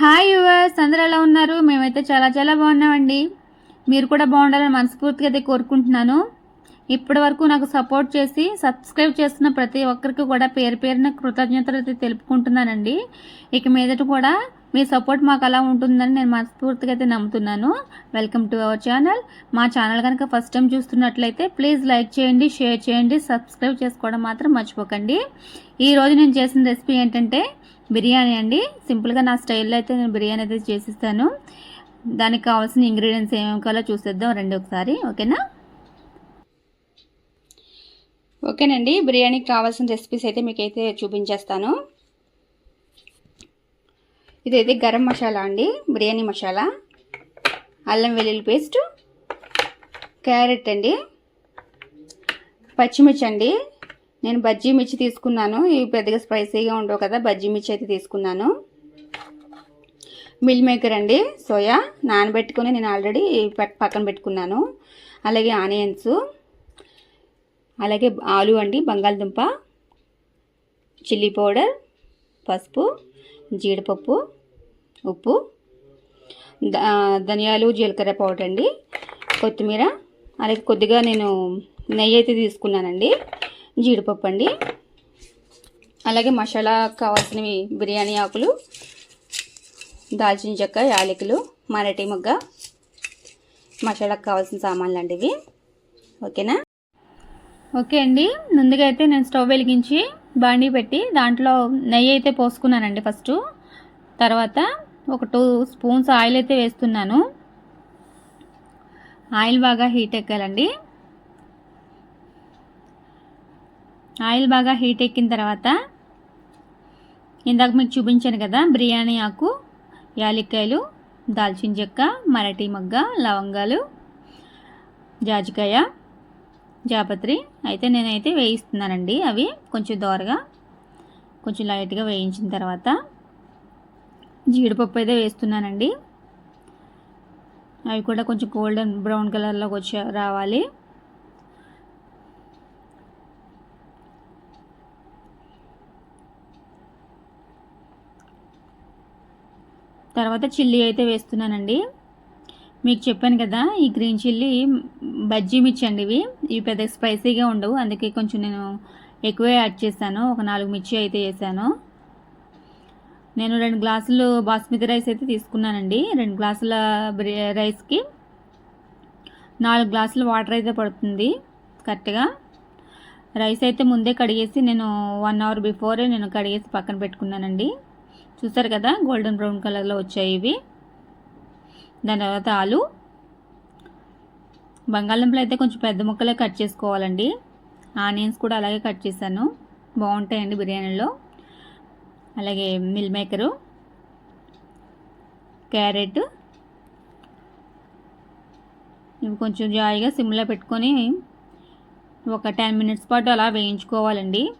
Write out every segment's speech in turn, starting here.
Hi yours అందరూ ఎలా ఉన్నారు? మేమైతే చాలా చాలా బాగున్నామండి. మీరు కూడా బాగుండాలని మనస్ఫూర్తిగా అయితే కోరుకుంటున్నాను. ఇప్పటి వరకు నాకు సపోర్ట్ చేసి సబ్స్క్రైబ్ చేస్తున్న ప్రతి ఒక్కరికి కూడా పేరు పేరున కృతజ్ఞతలు అయితే తెలుపుకుంటున్నానండి. ఇక మీదట కూడా మీ సపోర్ట్ మాకు అలా ఉంటుందని నేను మనస్ఫూర్తిగా అయితే నమ్ముతున్నాను. వెల్కమ్ టు అవర్ ఛానల్ మా ఛానల్ కనుక ఫస్ట్ టైం చూస్తున్నట్లయితే ప్లీజ్ లైక్ చేయండి షేర్ చేయండి సబ్స్క్రైబ్ చేసుకోవడం మాత్రం మర్చిపోకండి. ఈరోజు నేను చేసిన రెసిపీ ఏంటంటే బిర్యానీ అండి. సింపుల్గా నా స్టైల్లో అయితే నేను బిర్యానీ అయితే చేసిస్తాను. దానికి కావాల్సిన ఇంగ్రీడియంట్స్ ఏమేమి కావాలో చూసేద్దాం రండి ఒకసారి. ఓకేనా? ఓకేనండి. బిర్యానీకి కావాల్సిన రెసిపీస్ అయితే మీకు అయితే చూపించేస్తాను. ఇదైతే గరం మసాలా అండి. బిర్యానీ మసాలా. అల్లం వెల్లుల్లి పేస్ట్. క్యారెట్ అండి. పచ్చిమిర్చి అండి. నేను బజ్జీ మిర్చి తీసుకున్నాను. ఇవి పెద్దగా స్పైసీగా ఉండవు కదా బజ్జీ మిర్చి అయితే తీసుకున్నాను. మిల్ మేకర్ అండి సోయా. నానబెట్టుకొని నేను ఆల్రెడీ పక్కన పెట్టుకున్నాను. అలాగే ఆనియన్స్. అలాగే ఆలు అండి బంగాళదుంప చిల్లీ పౌడర్ పసుపు జీడిపప్పు ఉప్పు ధనియాలు జీలకర్ర పౌడర్ అండి కొత్తిమీర. అలాగే కొద్దిగా నేను నెయ్యి అయితే తీసుకున్నానండి. జీడిపప్పు అండి. అలాగే మసాలా కావాల్సినవి బిర్యానీ ఆకులు దాల్చిన చెక్క యాలకులు మరటి మొగ్గ మసాలాకు కావాల్సిన సామాన్లు అండి ఇవి ఓకేనా? ఓకే అండి. ముందుగా అయితే నేను స్టవ్ వెలిగించి బాండీ పెట్టి దాంట్లో నెయ్యి అయితే పోసుకున్నానండి ఫస్ట్. తర్వాత ఒక టూ స్పూన్స్ ఆయిల్ అయితే వేస్తున్నాను. ఆయిల్ బాగా హీట్ ఎక్కాలండి. ఆయిల్ బాగా హీట్ ఎక్కిన తర్వాత ఇందాక మీకు చూపించాను కదా బిర్యానీ ఆకు యాలక్కాయలు దాల్చిన చెక్క మరాఠీ మొగ్గ లవంగాలు జాజికాయ జాపత్రి. అయితే నేనైతే వేయిస్తున్నానండి అవి కొంచెం దోరగా కొంచెం లైట్గా వేయించిన తర్వాత జీడిపప్పు అయితే వేస్తున్నానండి. అవి కూడా కొంచెం గోల్డెన్ బ్రౌన్ కలర్లోకి వచ్చి రావాలి. తర్వాత చిల్లీ అయితే వేస్తున్నానండి. మీకు చెప్పాను కదా ఈ గ్రీన్ చిల్లీ బజ్జీ మిర్చి అండి ఇవి. ఇవి పెద్ద స్పైసీగా ఉండవు. అందుకే కొంచెం నేను ఎక్కువే యాడ్ చేశాను. ఒక నాలుగు మిర్చి అయితే వేసాను. నేను రెండు గ్లాసులు బాస్మతి రైస్ అయితే తీసుకున్నానండి. రెండు గ్లాసుల రైస్కి నాలుగు గ్లాసులు వాటర్ అయితే పడుతుంది కరెక్ట్గా. రైస్ అయితే ముందే కడిగేసి నేను వన్ అవర్ బిఫోరే నేను కడిగేసి పక్కన పెట్టుకున్నానండి. చూసారు కదా? గోల్డెన్ బ్రౌన్ కలర్లో వచ్చాయి ఇవి. దాని తర్వాత ఆలు. బంగాళదుంపలు అయితే కొంచెం పెద్ద ముక్కలే కట్ చేసుకోవాలండి. ఆనియన్స్ కూడా అలాగే కట్ చేశాను. బాగుంటాయండి బిర్యానీలో. అలాగే మిల్ మేకరు. క్యారెట్. ఇవి కొంచెం జాయిగా సిమ్లో పెట్టుకొని ఒక టెన్ మినిట్స్ పాటు అలా వేయించుకోవాలండి.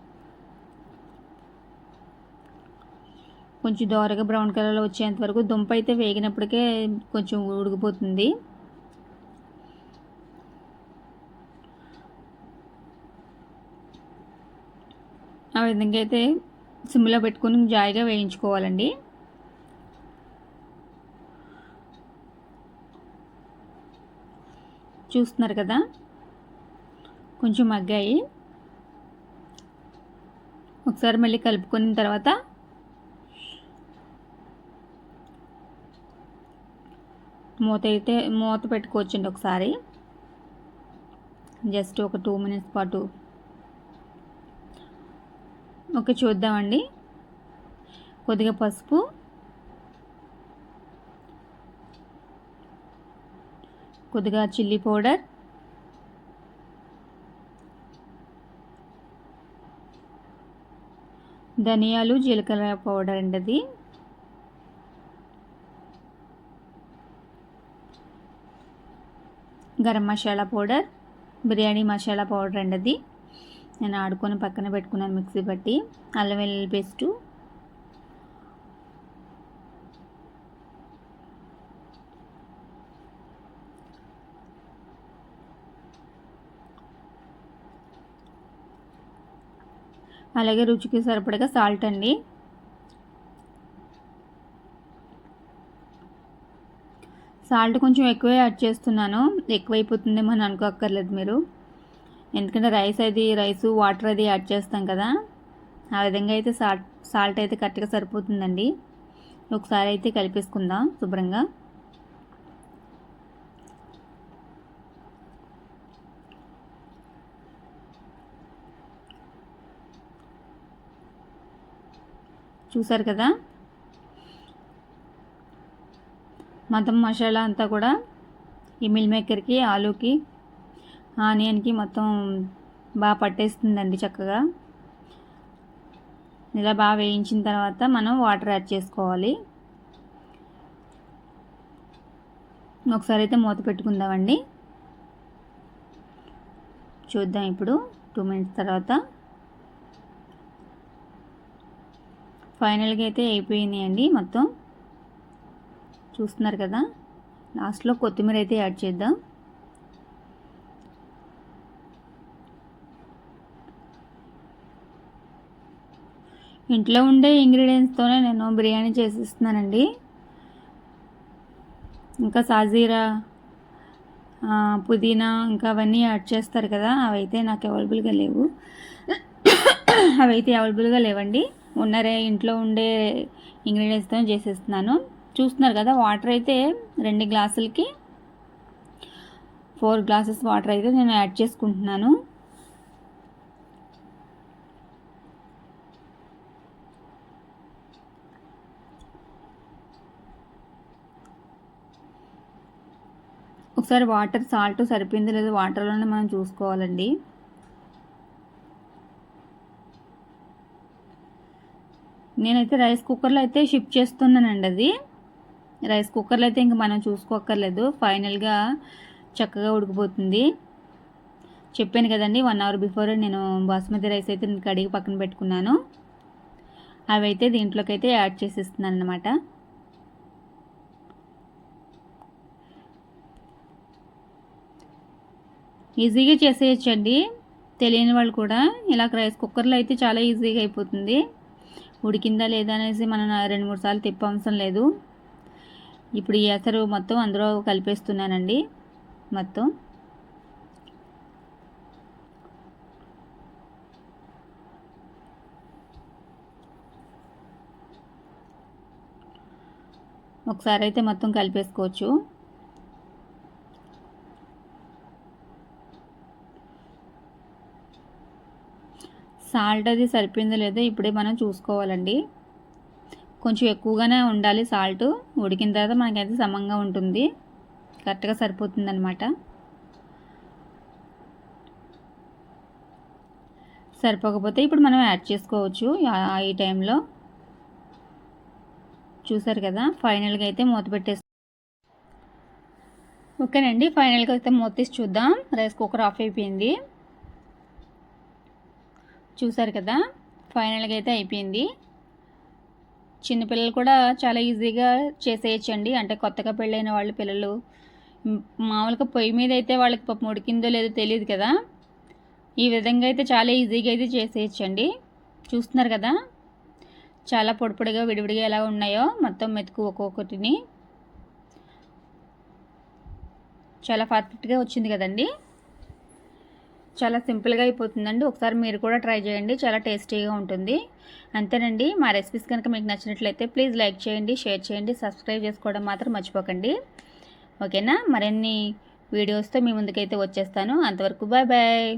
కొంచెం దోరగా బ్రౌన్ కలర్లో వచ్చేంత వరకు దుంప అయితే వేగినప్పటికే కొంచెం ఉడికిపోతుంది. ఆ విధంగా అయితే సిమ్లో పెట్టుకుని జాయిగా వేయించుకోవాలండి. చూస్తున్నారు కదా? కొంచెం మగ్గాయి. ఒకసారి మళ్ళీ కలుపుకున్న తర్వాత మూత అయితే మూత పెట్టుకోవచ్చండి ఒకసారి. జస్ట్ ఒక టూ మినిట్స్ పాటు. ఓకే చూద్దామండి. కొద్దిగా పసుపు. కొద్దిగా చిల్లీ పౌడర్. ధనియాలు జీలకర్ర పౌడర్ అండి అది. గరం మసాలా పౌడర్ బిర్యానీ మసాలా పౌడర్ అండి అది నేను ఆడుకొని పక్కన పెట్టుకున్నాను మిక్సీ బట్టి అల్లం వెల్లుల్లి పేస్టు. అలాగే రుచికి సరిపడగా సాల్ట్ అండి. సాల్ట్ కొంచెం ఎక్కువే యాడ్ చేస్తున్నాను. ఎక్కువైపోతుందేమో అని అనుకోక్కర్లేదు మీరు. ఎందుకంటే రైస్ అది రైస్ వాటర్ అది యాడ్ చేస్తాం కదా. ఆ విధంగా అయితే సాల్ట్ సాల్ట్ అయితే కరెక్ట్గా సరిపోతుందండి. ఒకసారి అయితే కలిపేసుకుందాం శుభ్రంగా. చూసారు కదా? మొత్తం మసాలా అంతా కూడా ఈ మిల్ మేకర్కి ఆలూకి ఆనియన్కి మొత్తం బాగా పట్టేస్తుందండి చక్కగా. ఇలా బాగా వేయించిన తర్వాత మనం వాటర్ యాడ్ చేసుకోవాలి. ఒకసారి అయితే మూత పెట్టుకుందామండి. చూద్దాం ఇప్పుడు టూ మినిట్స్ తర్వాత. ఫైనల్గా అయితే అయిపోయినాయండి మొత్తం. చూస్తున్నారు కదా. లాస్ట్లో కొత్తిమీర అయితే యాడ్ చేద్దాం. ఇంట్లో ఉండే ఇంగ్రీడియంట్స్తోనే నేను బిర్యానీ చేసిస్తున్నానండి. ఇంకా సాజీరా పుదీనా ఇంకా అవన్నీ యాడ్ చేస్తారు కదా. అవైతే నాకు అవైలబుల్గా లేవు. అవైతే అవైలబుల్గా లేవండి. ఉన్నరే ఇంట్లో ఉండే ఇంగ్రీడియంట్స్తో చేసేస్తున్నాను. చూస్తున్నారు కదా వాటర్ అయితే రెండు గ్లాసులకి ఫోర్ గ్లాసెస్ వాటర్ అయితే నేను యాడ్ చేసుకుంటున్నాను. ఒకసారి వాటర్ సాల్ట్ సరిపోయింది లేదు వాటర్లోనే మనం చూసుకోవాలండి. నేనైతే రైస్ కుక్కర్లో అయితే షిఫ్ట్ చేస్తున్నానండి అది. రైస్ కుక్కర్లో అయితే ఇంక మనం చూసుకోక్కర్లేదు. ఫైనల్గా చక్కగా ఉడికిపోతుంది. చెప్పాను కదండి వన్ అవర్ బిఫోర్ నేను బాస్మతి రైస్ అయితే కడిగి పక్కన పెట్టుకున్నాను. అవి అయితే దీంట్లోకి అయితే యాడ్ చేసేస్తున్నాను అనమాట ఈజీగా చేసేయచ్చండి. తెలియని వాళ్ళు కూడా ఇలా రైస్ కుక్కర్లో అయితే చాలా ఈజీగా అయిపోతుంది. ఉడికిందా లేదా అనేసి మనం రెండు మూడు సార్లు తిప్పవసరం లేదు. ఇప్పుడు ఈ ఎసరు మొత్తం అందులో కలిపేస్తున్నానండి. మొత్తం. ఒకసారి అయితే మొత్తం కలిపేసుకోవచ్చు. సాల్ట్ అది సరిపోయిందో లేదో ఇప్పుడే మనం చూసుకోవాలండి. కొంచెం ఎక్కువగానే ఉండాలి సాల్ట్. ఉడికిన తర్వాత మనకైతే సమంగా ఉంటుంది. కరెక్ట్గా సరిపోతుంది అనమాట సరిపోకపోతే ఇప్పుడు మనం యాడ్ చేసుకోవచ్చు ఆ- ఈ టైంలో. చూసారు కదా? ఫైనల్గా అయితే మూత పెట్టేసి ఓకేనండి. ఫైనల్గా అయితే మూత తీసి చూద్దాం. రైస్ కుక్కర్ ఆఫ్ అయిపోయింది. చూసారు కదా? ఫైనల్గా అయితే అయిపోయింది. చిన్నపిల్లలు కూడా చాలా ఈజీగా చేసేయచ్చండి. అంటే కొత్తగా పెళ్ళైన వాళ్ళ పిల్లలు. మామూలుగా పొయ్యి మీద అయితే వాళ్ళకి పాపం ఉడికిందో లేదో తెలియదు కదా. ఈ విధంగా అయితే చాలా ఈజీగా అయితే చేసేయచ్చండి. చూస్తున్నారు కదా. చాలా పొడిపొడిగా విడివిడిగా ఎలా ఉన్నాయో మొత్తం మెతుకు ఒక్కొక్కటిని. చాలా పర్ఫెక్ట్గా వచ్చింది కదండి. చాలా సింపుల్గా అయిపోతుందండి. ఒకసారి మీరు కూడా ట్రై చేయండి. చాలా టేస్టీగా ఉంటుంది. అంతేనండి. మా రెసిపీస్ కనుక మీకు నచ్చినట్లయితే ప్లీజ్ లైక్ చేయండి షేర్ చేయండి సబ్స్క్రైబ్ చేసుకోవడం మాత్రం మర్చిపోకండి. ఓకేనా? మరిన్ని వీడియోస్తో మీ ముందుకైతే వచ్చేస్తాను. అంతవరకు బాయ్ బాయ్